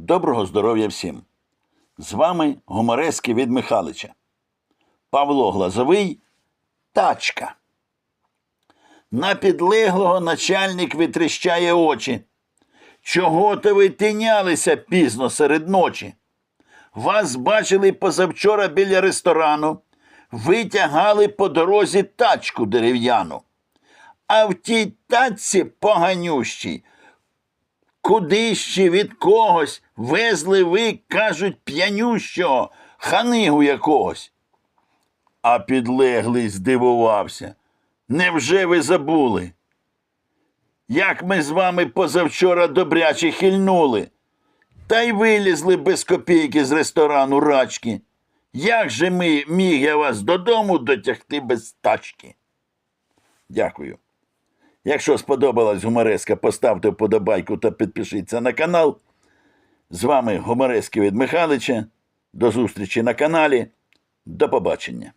Доброго здоров'я всім! З вами гуморески від Михалича. Павло Глазовий Тачка. На підлеглого начальник витріщає очі. Чого то ви тинялися пізно серед ночі? Вас бачили позавчора біля ресторану. Ви тягали по дорозі тачку дерев'яну. А в тій тачці поганющій Куди ще від когось везли ви, кажуть, п'янющого, ханигу якогось. А підлеглий здивувався. Невже ви забули? Як ми з вами позавчора добряче хильнули, та й вилізли без копійки з ресторану рачки. Як же ми міг я вас додому дотягти без тачки? Дякую. Якщо сподобалась гумореска, поставте вподобайку та підпишіться на канал. З вами гуморески від Михайлича. До зустрічі на каналі. До побачення.